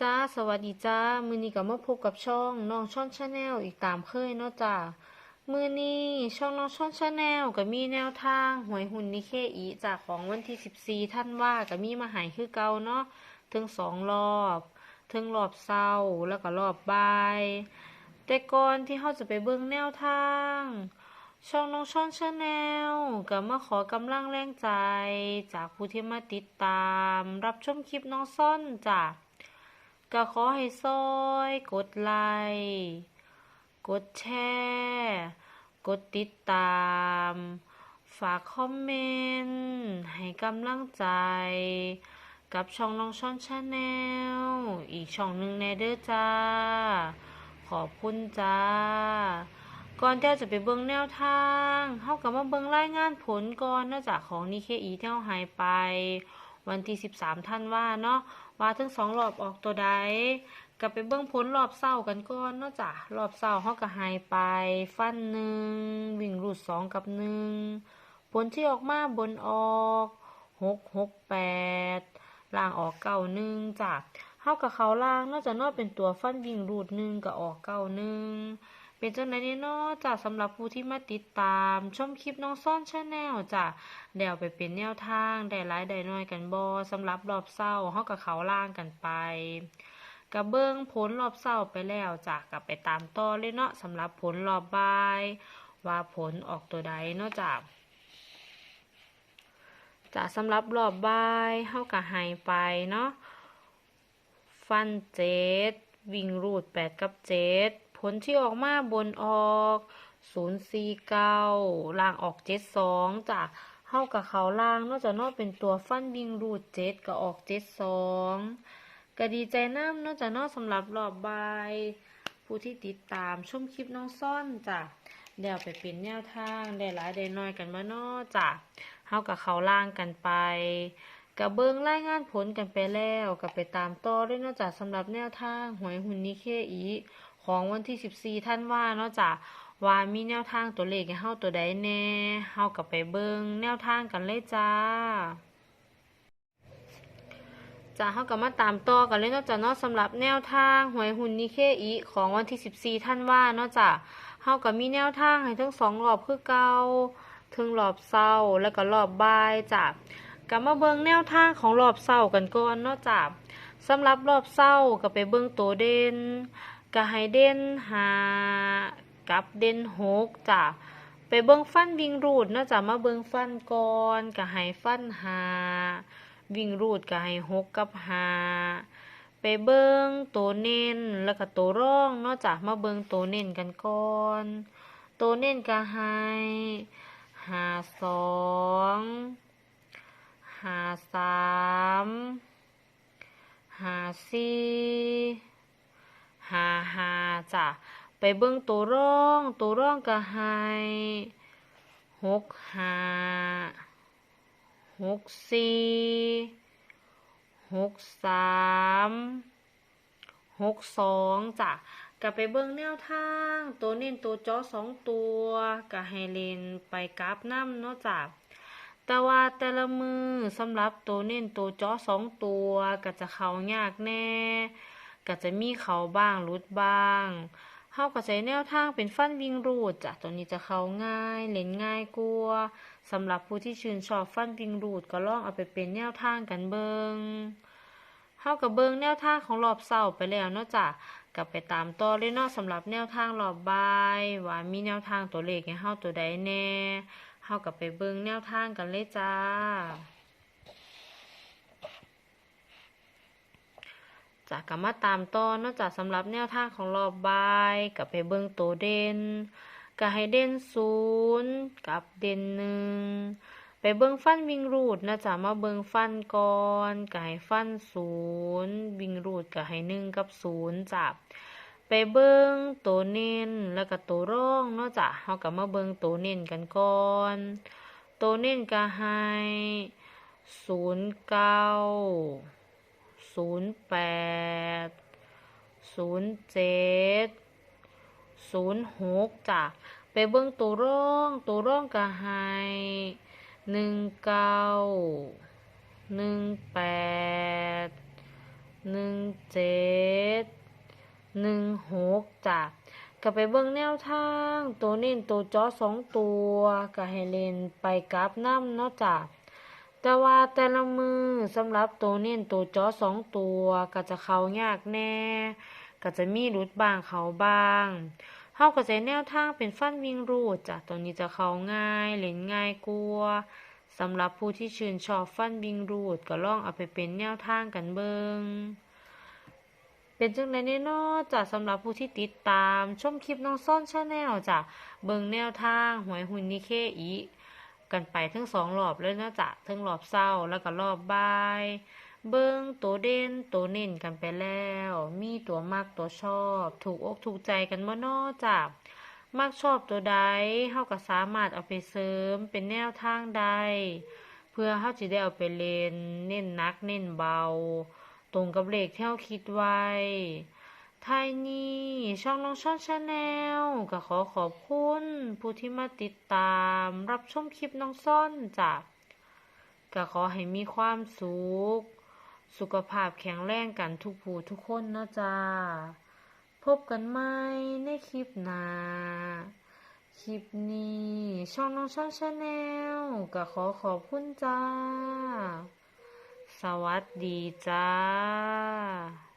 จ้าสวัสดีจ้า มือนี้ก็มาพบกับช่องน้องช่อนชาแนลอีกตามเคยเนาะจ้ามือนี้ช่องน้องช่อนชาแนลก็มีแนวทางหวยหุ่นนิเคอีจากของวันที่ 14 ท่านว่าก็มีมาหายคือเก่าเนาะถึงสองรอบถึงรอบเศร้าแล้วก็รอบบ่าย แต่ก่อนที่เราจะไปเบิ่งแนวทาง ช่องน้องช่อนชาแนลก็มาขอกำลังแรงใจ จากผู้ที่มาติดตาม รับชมคลิปน้องซ่อนจ้ะ ก็ขอให้ซอยกดไลค์กดแชร์ กดติดตาม ฝากคอมเมนต์ให้กำลังใจ กับช่องน้องช่อนชาแนลอีกช่องหนึ่งแน่เด้อจ้า ขอบคุณจ้า ก่อนที่จะไปเบิ่งแนวทางเฮาก็มาเบิ่งรายงานผลก่อนนื่องจากของนิเคอีที่เฮาหายไป วันที่ 13 ท่านว่าเนาะ ว่าทั้งสองรอบออกตัวใดก็ไปเบิ่งผลรอบเศร้ากันก่อนเนาะจ้ะรอบเศร้าเฮาก็หายไป ฟันหนึ่งวิ่งรูดสองกับหนึ่งผลที่ออกมาบนออกหกหกแปดล่างออกเก้าหนึ่งจ้ะเฮากับเขาล่างนาะจะเนอเป็นตัวฟันวิ่งรูดหนึ่งก็ออกเก้าหนึ่ง เป็นจังไดเนี่ยเนาะจ้ะสำหรับผู้ที่มาติดตาม ชมคลิปน้องซ่อนชาแนลจ้ะเดี๋ยวไปเป็นแนวทางได้หลายได้น้อยกันบ่สำหรับรอบเศร้าเฮากับเขาล่างกันไปกะเบิ่งผลรอบเศร้าไปแล้วจ้ะกลับไปตามต่อเลยเนาะสำหรับผลรอบบ่าย ว่าผลออกตัวใดเนาะจ้ะจ้ะสำหรับรอบบ่ายเฮาก็ให้ไปเนาะฟันเจ็ดวิ่งรูดแปดกับเจ็ด ผลที่ออกมาบนออกศูนย์สี่เก้าล่างออกเจ็ดสองจ้ะเข้ากับเขาล่างนอกจากนอกเป็นตัวฟันวิ่งรูดเจ็ดก็ออกเจ็ดสองก็ดีใจน้ำนอกจากนอกสำหรับรอบบายผู้ที่ติดตามชมคลิปน้องซ่อนจ้ะเดี๋ยวไปเป็นแนวทางได้หลายได้น้อยกันมาเนอจ้ะเข้ากับเขาล่างกันไปกับเบิ้งรายงานผลกันไปแล้วกับไปตามต่อด้วยนอกจากสำหรับแนวทางหวยหุ่นนิเคอี ของวันที่ 14 ท่านว่าเนอกจากว่ามีแนวทางตัวเลขให้เฮาตัวใดแน่เฮากับไปเบิ้งแนวทางกันเลยจ้าจ้าเฮากับมาตามต่อกันเลยเนอกจากเนาะสำหรับแนวทางหวยหุ่นนิเคอีของวันที่ 14 ท่านว่าเนอกจากเฮากับมีแนวทางให้ทั้งสองรอบคือเก่าถึงรอบเช้าแล้วก็รอบบ่ายจ้ะกลับมาเบิ่งแนวทางของรอบเศร้ากันก่อนเนาะจ้ะสำหรับรอบเศร้าก็ไปเบิ่งตัวเด่น ก็ให้เด่นหากับเด่นหกจ้ะไปเบิ่งฟันวิ่งรูดเนาะจ้ะมาเบิ่งฟันก่อนก็ให้ฟันหาวิ่งรูดก็ให้หกกับหาไปเบิ่งตัวเน้นแล้วก็ตัวร่องเนาะจ้ะมาเบิ่งตัวเน้นกันก่อนตัวเน้นก็ให้หาสองหาสามหาสี่หาหา จ้ะไปเบิ่งตัวร่องตัวร่องก็ให้หกห้าหกสี่หกสามหกสองจ้ะก็ไปเบิ่งแนวทาง ตัวเน้นตัวจอสองตัวก็ให้เลนไปกราฟน้ำเนาะจ้ะแต่ว่าแต่ละมือสำหรับตัวเน้นตัวจอสองตัวก็จะเขายากแน่ ก็จะมีเขาบ้างรุดบ้างเฮาก็ใช้แนวทางเป็นฟันวิ่งรูดจ้ะตัวนี้จะเข้าง่าย เล่นง่ายกว่าสำหรับผู้ที่ชื่นชอบฟันวิ่งรูดก็ลองเอาไปเป็นแนวทางกันเบิงเฮากับเบิงแนวทางของรอบเสาร์ไปแล้วเนาะจ้ะกลับไปตามต่อเลยเนาะสำหรับแนวทางรอบบายว่ามีแนวทางตัวเลขให้เฮาตัวใดแน่เฮากับไปเบิงแนวทางกันเลยจ้า จากกลับมาตามต่อนอกจากสำหรับแนวทางของรอบบายกับไปเบิ่งตัวเด่นก็ให้เด่นศูนย์กับเด่นหนึ่งไปเบิ่งฟันวิ่งรูดนะจ๊ะมาเบิ่งฟันก่อนก็ให้ฟันศูนย์วิ่งรูดก็ให้หนึ่งกับศูนย์จ้ะไปเบิ่งตัวเน้นแล้วก็ตัวร่องเนาะจ้ะเฮาก็มาเบิ่งตัวเน้นกันก่อนตัวเน้นก็ให้ศูนย์เก้า ศูนย์แปดศูนย์เจ็ดศูนย์หกจ้ะไปเบิ่งตัวร่องตัวร่องก็ให้หนึ่งเก้าหนึ่งแปดหนึ่งเจ็ดหนึ่งหกจ้ะก็ไปเบิ่งแนวทาง ตัวเน้นตัวจอสองตัวก็ให้เล่นไปกราฟน้ำเนาะจ้ะ แต่ว่าแต่ละมือสำหรับตัวเน้นตัวจอสองตัวก็จะเข้ายากแน่ก็จะมีรุดบางเขาบ้างเฮาก็ใช้แนวทางเป็นฟันวิ่งรูดจ้ะตัวนี้จะเข้าง่ายเล่นง่ายกว่าสำหรับผู้ที่ชื่นชอบฟันวิ่งรูดก็ลองเอาไปเป็นแนวทางกันเบิงเป็นจังไดแน่เนาะจ้ะสำหรับผู้ที่ติดตามชมคลิปน้องซ่อนชาแนลจ้ะเบิ่งแนวทางหวยหุ่นนิเคอี กันไปทั้งสองรอบเลยนะจ้ะทั้งรอบเศร้าแล้วก็รอบบ่าย เบิ่งตัวเด่นตัวเน้นกันไปแล้ว มีตัวมักตัวชอบ ถูกอกถูกใจกันบ่เนาะจ้ะมักชอบตัวใดเฮาก็สามารถเอาไปเสริมเป็นแนวทางใด เพื่อเฮาสิได้เอาไปเล่นเน้นนักเน้นเบา ตรงกับเลขที่เราคิดไว้ ไทยนี้ช่องน้องช่อนชาแนลก็ขอขอบคุณ ผู้ที่มาติดตาม รับชมคลิปน้องซ่อนจ้ะก็ขอให้มีความสุข สุขภาพแข็งแรงกันทุกผู้ทุกคนนะจ้าพบกันใหม่ในคลิปหน้าคลิปนี้ ช่องน้องช่อนชาแนลก็ขอขอบคุณจ้า สวัสดีจ้า